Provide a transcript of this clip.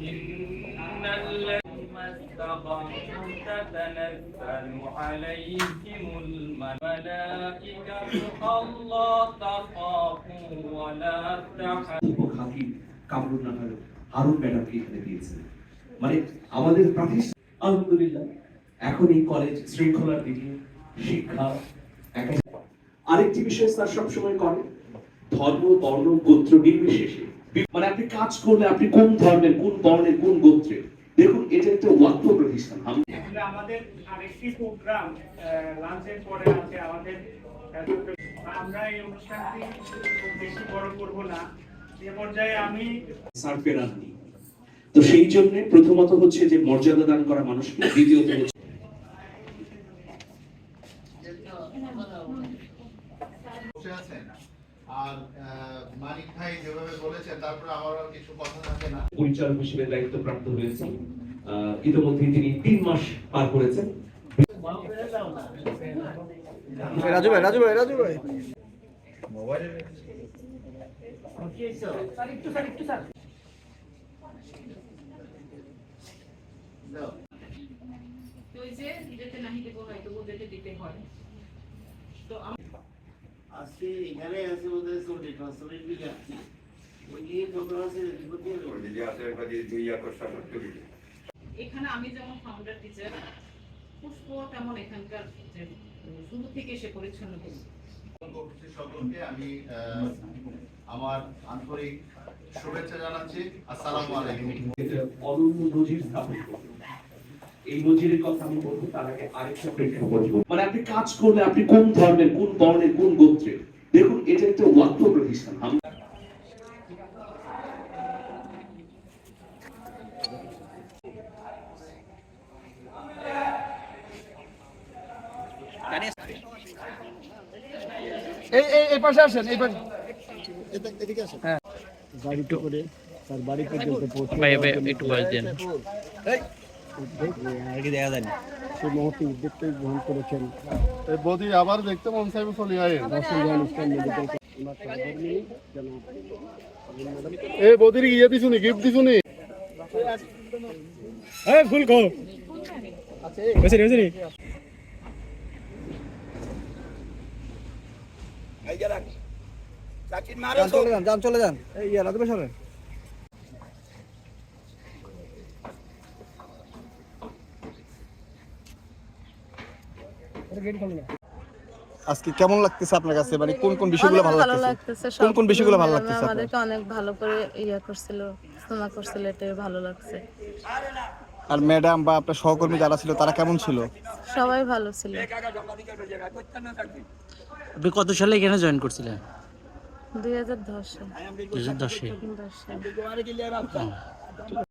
إن الذين استقاموا تتنزل عليهم الملائكة ألا تخافوا ولا تحزنوا অধ্যাপক হাকিম কামরুন নাহার হারুন ম্যাডামকে এখানে দিয়েছেন মানে আমাদের প্রাতিষ্ঠানিক আলহামদুলিল্লাহ এখন এই কলেজ শৃঙ্খলার দিকে শিক্ষা একাডেমি আরেকটি বিষয় স্যার সবসময় করে ধর্ম বর্ণ গোত্র নির্বিশেষে বি- মানে আপনি কাজ করলে আপনি কোন ধর্মের কোন বর্ণের কোন গোত্রের? দেখুন এটা একটা ওয়াক্ফ প্রতিষ্ঠান। আমাদের আরেকটি প্রোগ্রাম লাঞ্চের পরে আছে আমাদের আমরা এই অনুষ্ঠানটি বেশি বড় করব না। এ পর্যায়ে আমি স্যার ফেরাননি তো সেই জন্য প্রথমত হচ্ছে যে মর্যাদা দান করা মানুষকে দ্বিতীয়ত হচ্ছে বসে আছেন? আর মানিক ভাই যেভাবে বলেছেন তারপরে আমার আর কিছু কথা থাকে না। পরিচালক হিসেবে দায়িত্বপ্রাপ্ত হয়েছেন আহ, ইতিমধ্যে তিনি তিন মাস পার করেছেন। রাজু ভাই রাজু ভাই রাজু ভাই। দাও। ওই যে যেতে নাহি দেবো হয়তো ও যেতে দিতে হয়। তো আমি আজকে এখানে আছে ওদের চল্লিশ বিঘা। ওই আছে এখানে আমি যেমন ফাউন্ডার টিচার পুষ্প তেমন এখানকার যে শুরু থেকে সে পরিচ্ছন্ন করি সকলকে আমি আহ, আমার আন্তরিক শুভেচ্ছা জানাচ্ছি। আসসালামু আলাইকুম। এটা অনন্য নজির স্থাপন। এই নজিরের কথা আমি বলব তার আগে আরেকটা প্রেক্ষাপট বলব। মানে আপনি কাজ করলে আপনি কোন ধর্মের কোন বর্ণের কোন গোত্রের? দেখুন এটা একটা ওয়াক্ফ প্রতিষ্ঠান আম- এই এই এই পাশে আসেন এই পাশে। হ্যাঁ। গাড়িতে করে তার বাড়ি পর্যন্ত পৌঁছে একটু বয়স দেন। আবার দেখতে চলে গিফট চলে যান চলে যান এই ইয়া সরেন আজকে কেমন লাগতেছে আপনার কাছে? মানে কোন কোন বিষয়গুলো ভালো লাগতেছে? কোন কোন বিষয়গুলো ভালো লাগতেছে আমাদেরকে অনেক ভালো করে ইয়া করছিল শোনা করছিল এটাই ভালো লাগছে। আর ম্যাডাম বা আপনার সহকর্মী যারা ছিল তারা কেমন ছিল? সবাই ভালো ছিল। আপনি কত সালে এখানে জয়েন করছিলেন? দুই হাজার দশে। দুই হাজার দশে। দশে।